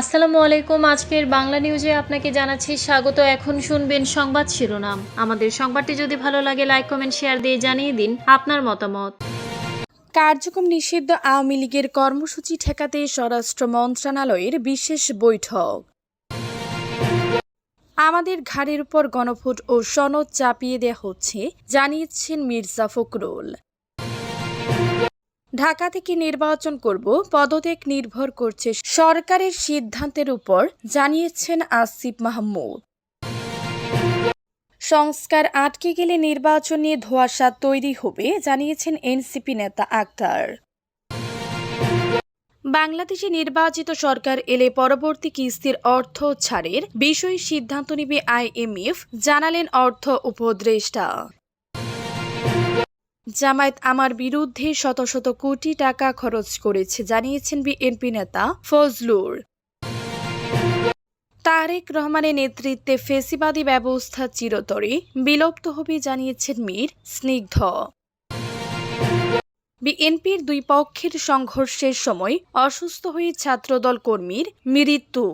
আসসালামু আলাইকুম। আজকের বাংলা নিউজে আপনাকে জানাচ্ছি স্বাগত। এখন শুনবেন সংবাদ শিরোনাম। আমাদের সংবাদটি যদি ভালো লাগে লাইক কমেন্ট শেয়ার দিয়ে জানিয়ে দিন আপনার মতামত। কার্যক্রম নিষিদ্ধ আওয়ামী লীগের কর্মসূচি ঠেকাতে স্বরাষ্ট্র মন্ত্রণালয়ের বিশেষ বৈঠক। আমাদের ঘাড়ের উপর গণভোট ও সনদ চাপিয়ে দেওয়া হচ্ছে, জানিয়েছেন মির্জা ফখরুল। ঢাকা থেকে নির্বাচন করব, পদত্যাগ নির্ভর করছে সরকারের সিদ্ধান্তের উপর, জানিয়েছেন আসিফ মাহমুদ। সংস্কার আটকে গেলে নির্বাচন নিয়ে ধোঁয়াশা তৈরি হবে, জানিয়েছেন এনসিপি নেতা আক্তার। বাংলাদেশে নির্বাচিত সরকার এলে পরবর্তী কিস্তির অর্থ ছাড়ের বিষয়ে সিদ্ধান্ত নেবে আইএমএফ, জানালেন অর্থ উপদেষ্টা। জামায়াত আমার বিরুদ্ধে শত শত কোটি টাকা খরচ করেছে, জানিয়েছেন বিএনপি নেতা ফজলুর। তারেক রহমানের নেতৃত্বে ফেসিবাদী ব্যবস্থা চিরতরে, বিলুপ্ত হবে জানিয়েছেন মীর স্নিগ্ধ। বিএনপির দুই পক্ষের সংঘর্ষের সময় অসুস্থ হয়ে ছাত্রদল কর্মীর মৃত্যু।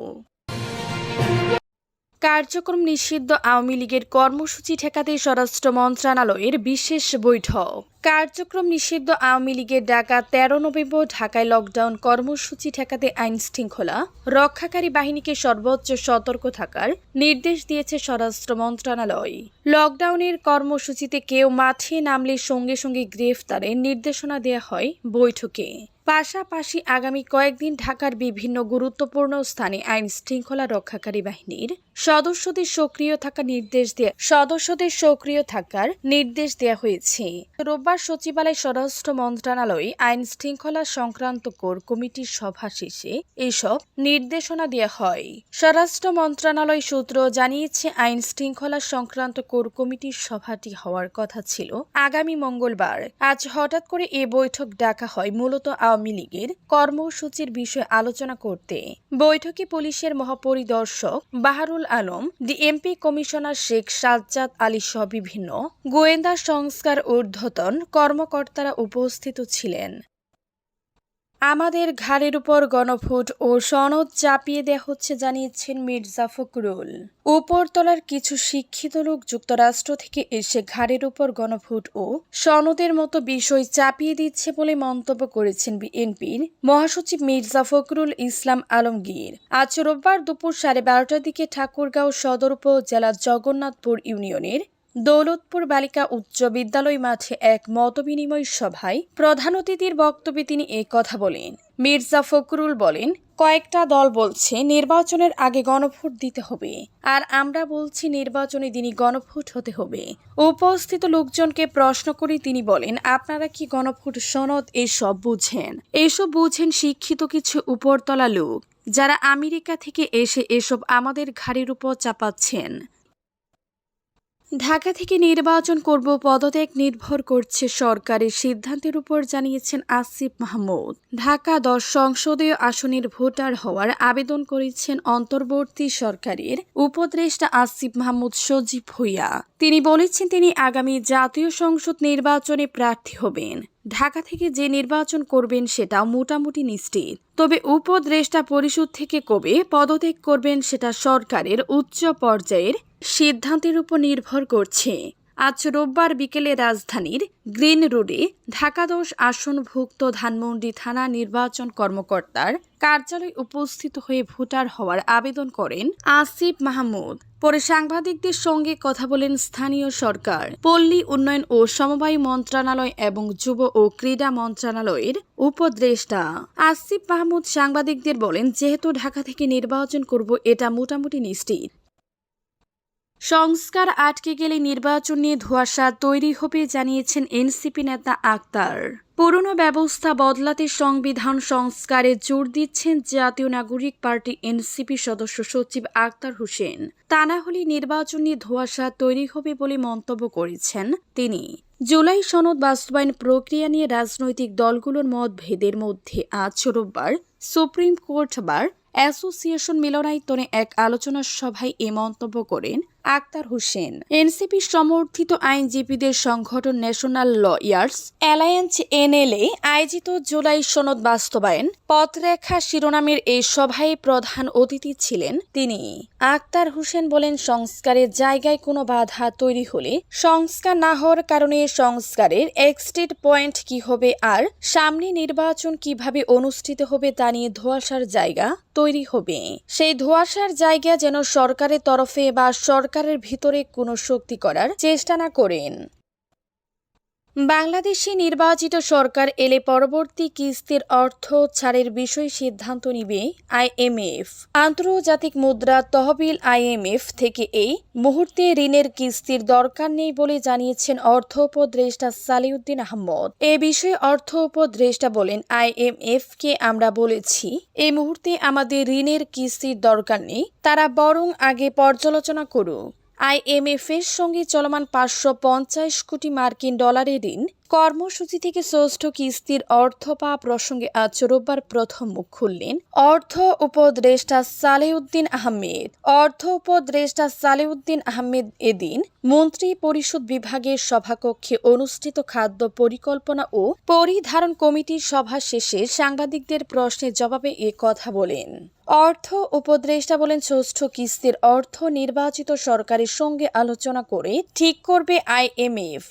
কার্যক্রম নিষিদ্ধ আওয়ামী লীগের কর্মসূচি ঠেকাতে স্বরাষ্ট্র মন্ত্রণালয়ের বিশেষ বৈঠক। কার্যক্রম নিষিদ্ধ আওয়ামী লীগের ডাকা তেরো নভেম্বর ঢাকায় লকডাউন কর্মসূচি ঠেকাতে আইন শৃঙ্খলা, রক্ষাকারী বাহিনীকে সর্বোচ্চ সতর্ক থাকার নির্দেশ দিয়েছে স্বরাষ্ট্র মন্ত্রণালয়। লকডাউনের কর্মসূচিতে কেউ মাঠে নামলে সঙ্গে সঙ্গে গ্রেফতারের নির্দেশনা দেওয়া হয় বৈঠকে। পাশাপাশি আগামী কয়েকদিন ঢাকার বিভিন্ন গুরুত্বপূর্ণ স্থানে আইন শৃঙ্খলা রক্ষাকারী বাহিনীর সদস্যদের সক্রিয় থাকার নির্দেশ দেয়া, সদস্যদের সক্রিয় থাকার নির্দেশ দেওয়া হয়েছে। রোববার সচিবালয় স্বরাষ্ট্র মন্ত্রণালয়ে আইন শৃঙ্খলা সংক্রান্ত কোর কমিটির সভা শেষে এসব নির্দেশনা দেওয়া হয়। স্বরাষ্ট্র মন্ত্রণালয় সূত্র জানিয়েছে, আইন শৃঙ্খলা সংক্রান্ত কোর কমিটির সভাটি হওয়ার কথা ছিল। আগামী মঙ্গলবার আজ হঠাৎ করে এ বৈঠক ডাকা হয়, মূলত আওয়ামী লীগের কর্মসূচির বিষয়ে আলোচনা করতে বৈঠকে পুলিশের মহাপরিদর্শক বাহারুল আলম, ডিএমপি কমিশনার শেখ সাজ্জাদ আলী সহ বিভিন্ন গোয়েন্দা সংস্কার ঊর্ধ্বতন কর্মকর্তারা উপস্থিত ছিলেন। আমাদের ঘাড়ের উপর গণভোট ও সনদ চাপিয়ে দেওয়া হচ্ছে, জানিয়েছেন মির্জা ফখরুল। উপরতলার কিছু শিক্ষিত লোক যুক্তরাষ্ট্র থেকে এসে ঘাড়ের উপর গণভোট ও সনদের মতো বিষয় চাপিয়ে দিচ্ছে বলে মন্তব্য করেছেন বিএনপির মহাসচিব মির্জা ফখরুল ইসলাম আলমগীর। আজ রোববার দুপুর সাড়ে বারোটার দিকে ঠাকুরগাঁও সদর উপজেলার জগন্নাথপুর ইউনিয়নের দৌলতপুর বালিকা উচ্চ বিদ্যালয় মাঠে এক মতবিনিময় সভায় প্রধান অতিথির বক্তব্যে তিনি এ কথা বলেন। মির্জা ফখরুল বলেন, কয়েকটা দল বলছে নির্বাচনের আগে গণভোট দিতে হবে, আর আমরা বলছি নির্বাচনে দিনই গণভোট হতে হবে। উপস্থিত লোকজনকে প্রশ্ন করে তিনি বলেন, আপনারা কি গণভোট সনদ এসব বুঝেন? এসব বুঝেন শিক্ষিত কিছু উপরতলা লোক, যারা আমেরিকা থেকে এসে এসব আমাদের ঘাড়ের উপর চাপাচ্ছেন। ঢাকা থেকে নির্বাচন করব, পদত্যাগ নির্ভর করছে সরকারের সিদ্ধান্তের উপর, জানিয়েছেন আসিফ মাহমুদ। ঢাকা দশ সংসদীয় আসনের ভোটার হওয়ার আবেদন করেছেন অন্তর্বর্তী সরকারের উপদেষ্টা আসিফ মাহমুদ সজীব ভুইয়া। তিনি বলেছেন, তিনি আগামী জাতীয় সংসদ নির্বাচনে প্রার্থী হবেন। ঢাকা থেকে যে নির্বাচন করবেন সেটা মোটামুটি নিশ্চিত। তবে উপদ্রেষ্টা পরিষদ থেকে কবে পদত্যাগ করবেন সেটা সরকারের উচ্চ পর্যায়ের সিদ্ধান্তের উপর নির্ভর করছে। আজ রোববার বিকেলে রাজধানীর গ্রিন রোডে ঢাকা দশ আসনভুক্ত ধানমন্ডি থানা নির্বাচন কর্মকর্তার কার্যালয়ে উপস্থিত হয়ে ভোটার হওয়ার আবেদন করেন আসিফ মাহমুদ। পরে সাংবাদিকদের সঙ্গে কথা বলেন স্থানীয় সরকার। পল্লী উন্নয়ন ও সমবায় মন্ত্রণালয় এবং যুব ও ক্রীড়া মন্ত্রণালয়ের উপদেষ্টা আসিফ মাহমুদ সাংবাদিকদের বলেন, যেহেতু ঢাকা থেকে নির্বাচন করব, এটা মোটামুটি নিশ্চিত। সংস্কার আটকে গেলে নির্বাচন নিয়ে ধোঁয়াশা তৈরি হবে জানিয়েছেন এনসিপি নেতা আক্তার। পুরনো ব্যবস্থা বদলাতে সংবিধান সংস্কারে জোর দিচ্ছেন জাতীয় নাগরিক পার্টি এনসিপি সদস্য সচিব আক্তার হোসেন। তা না হলে নির্বাচন নিয়ে ধোঁয়াশা তৈরি হবে বলে মন্তব্য করেছেন তিনি। জুলাই সনদ বাস্তবায়ন প্রক্রিয়া নিয়ে রাজনৈতিক দলগুলোর মতভেদের মধ্যে আজ রোববার সুপ্রিম কোর্ট বার অ্যাসোসিয়েশন মিলনায়তনে এক আলোচনা সভায় এ মন্তব্য করেন আক্তার হোসেন। এনসিপি সমর্থিত আইনজীবীদের সংগঠন ন্যাশনাল লয়ার্স অ্যালায়েন্স এনএলএ আয়োজিত জুলাই সনদ বাস্তবায়ন, পথরেখা শিরোনামের এই সভায় প্রধান অতিথি ছিলেন তিনি। আক্তার হোসেন বলেন, সংস্কারের জায়গায় কোনো বাধা তৈরি হলে সংস্কার না হওয়ার কারণে সংস্কারের এক্সটেড পয়েন্ট কি হবে আর সামনে নির্বাচন কীভাবে অনুষ্ঠিত হবে তা নিয়ে ধোয়াশার জায়গা তৈরি হবে। সেই ধোয়াশার জায়গা যেন সরকারের তরফে বা সরকারের ভিতরে কোনো শক্তি করার চেষ্টা না করেন। বাংলাদেশে নির্বাচিত সরকার এলে পরবর্তী কিস্তির অর্থ ছাড়ের বিষয়ে সিদ্ধান্ত নিবে আইএমএফ আন্তর্জাতিক মুদ্রা তহবিল আইএমএফ থেকে এই মুহূর্তে ঋণের কিস্তির দরকার নেই বলে জানিয়েছেন অর্থ উপদেষ্টা সালিউদ্দিন আহমদ। এ বিষয়ে অর্থ উপদেষ্টা বলেন আইএমএফ কে আমরা বলেছি এই মুহূর্তে আমাদের ঋণের কিস্তির দরকার নেই, তারা বরং আগে পর্যালোচনা করুক। আইএমএফ এর সঙ্গে চলমান পাঁচশো পঞ্চাশ কোটি মার্কিন ডলারের ঋণ কর্মসূচি থেকে ষষ্ঠ কিস্তির অর্থ পা প্রসঙ্গে আজ রোববার প্রথম মুখ খুললেন অর্থ উপদেষ্টা সালেউদ্দিন আহমেদ। অর্থ উপদেষ্টা সালেউদ্দিন আহমেদ এদিন মন্ত্রী পরিষদ বিভাগের সভাকক্ষে অনুষ্ঠিত খাদ্য পরিকল্পনা ও পরিধারণ কমিটির সভা শেষে সাংবাদিকদের প্রশ্নের জবাবে এ কথা বলেন। অর্থ উপদেষ্টা বলেন, ষষ্ঠ কিস্তির অর্থ নির্বাচিত সরকারের সঙ্গে আলোচনা করে ঠিক করবে আইএমএফ।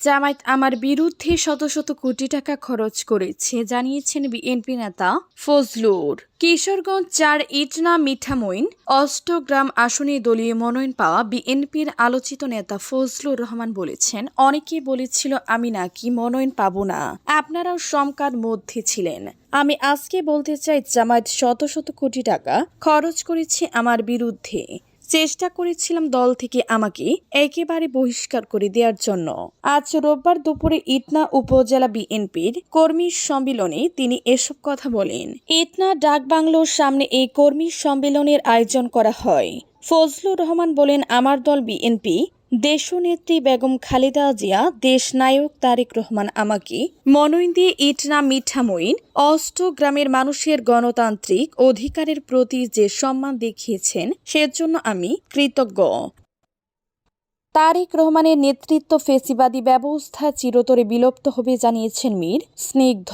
জামায়াত আমার বিরুদ্ধে শত শত কোটি টাকা খরচ করেছে, জানিয়েছেন বিএনপি নেতা ফজলুর। কিশোরগঞ্জ চার ইটনা মিঠামইন, অষ্টগ্রাম আসনে দলীয় মনোনয়ন পাওয়া বিএনপির আলোচিত নেতা ফজলুর রহমান বলেছেন, অনেকে বলেছিল আমি নাকি মনোনয়ন পাবো না। আপনারাও শঙ্কার মধ্যে ছিলেন। আমি আজকে বলতে চাই, জামায়াত শত শত কোটি টাকা খরচ করেছে আমার বিরুদ্ধে। চেষ্টা করেছিলাম দল থেকে আমাকে একেবারে বহিষ্কার করে দেওয়ার জন্য। আজ রোববার দুপুরে ইতনা উপজেলা বিএনপির কর্মী সম্মেলনে তিনি এসব কথা বলেন। ইটনা ডাকবাংলোর সামনে এই কর্মী সম্মেলনের আয়োজন করা হয়। ফজলুর রহমান বলেন, আমার দল বিএনপি দেশনেত্রী বেগম খালেদা জিয়া, দেশনায়ক তারেক রহমান আমাকে দিয়ে ইটনা মিঠামইন অষ্ট গ্রামের মানুষের গণতান্ত্রিক অধিকারের প্রতি যে সম্মান দেখিয়েছেন, সেজন্য আমি কৃতজ্ঞ। তারেক রহমানের নেতৃত্ব ফেসিবাদী ব্যবস্থা চিরতরে বিলুপ্ত হবে জানিয়েছেন মীর স্নিগ্ধ।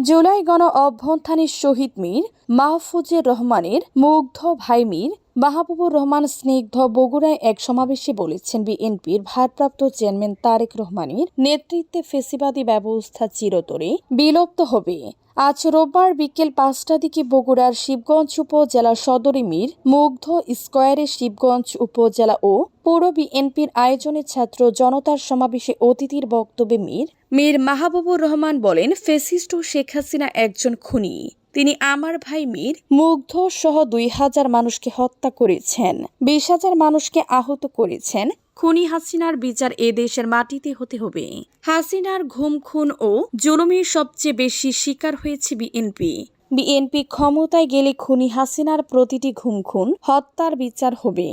জুলাই গণ অভ্যন্থানের শহীদ মীর মাহফুজের রহমানের মুগ্ধ ভাই মীর মাহবুবুর রহমান স্নিগ্ধ বগুড়ায় এক সমাবেশে বলেছেন বিএনপির ভারপ্রাপ্ত চেয়ারম্যান তারেক রহমানের নেতৃত্বে ফেসিবাদী ব্যবস্থা চিরতরে বিলুপ্ত হবে। আজ রোববার বিকেল পাঁচটা দিকে বগুড়ার শিবগঞ্জ উপজেলা সদরে মীর মুগ্ধ স্কয়ারে শিবগঞ্জ উপজেলা ও পৌর বিএনপির আয়োজনে ছাত্র জনতার সমাবেশে অতিথির বক্তব্যে মীর মীর মাহবুবুর রহমান বলেন, ফেসিস্ট শেখ হাসিনা একজন খুনি। তিনি আমার ভাই মীর, মুগ্ধ সহ দুই হাজার মানুষকে হত্যা করেছেন, বিশ হাজার মানুষকে আহত করেছেন। খুনি হাসিনার বিচার এ দেশের মাটিতে হতে হবে। হাসিনার ঘুম খুন ও জুলুমের সবচেয়ে বেশি শিকার হয়েছে বিএনপি। বিএনপি ক্ষমতায় গেলে খুনি হাসিনার প্রতিটি ঘুম খুন হত্যার বিচার হবে।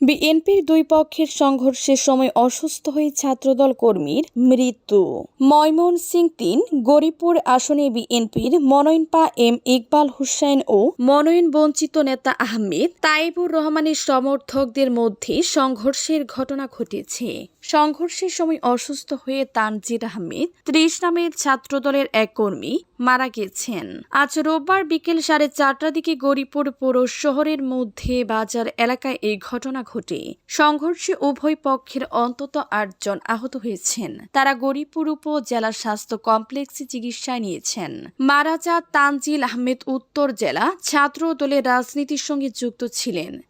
বিএনপির দুই পক্ষের সংঘর্ষের সময় অসুস্থ হয়ে ছাত্রদল কর্মীর মৃত্যু। ময়মন সিং তিন, গরিপুর আসনে বিএনপির মনোনয়ন পা এম ইকবাল হুসেন ও মনোনয়ন বঞ্চিত নেতা আহমেদ তাইবুর রহমানের সমর্থকদের মধ্যে সংঘর্ষের ঘটনা ঘটেছে। সংঘর্ষের সময় অসুস্থ হয়ে তানজির আহমেদ ত্রিশ নামের ছাত্রদলের এক কর্মী মারা গেছেন। আজ রোববার বিকেল সাড়ে চারটার দিকে গরিপুর পৌর শহরের মধ্যে বাজার এলাকায় এই ঘটনা ঘটে। সংঘর্ষে উভয় পক্ষের অন্তত আটজন আহত হয়েছেন। তারা গরিপুর উপজেলা স্বাস্থ্য কমপ্লেক্সে চিকিৎসায় নিয়েছেন। মারা যা তানজিল আহমেদ উত্তর জেলা ছাত্র দলের রাজনীতির সঙ্গে যুক্ত ছিলেন।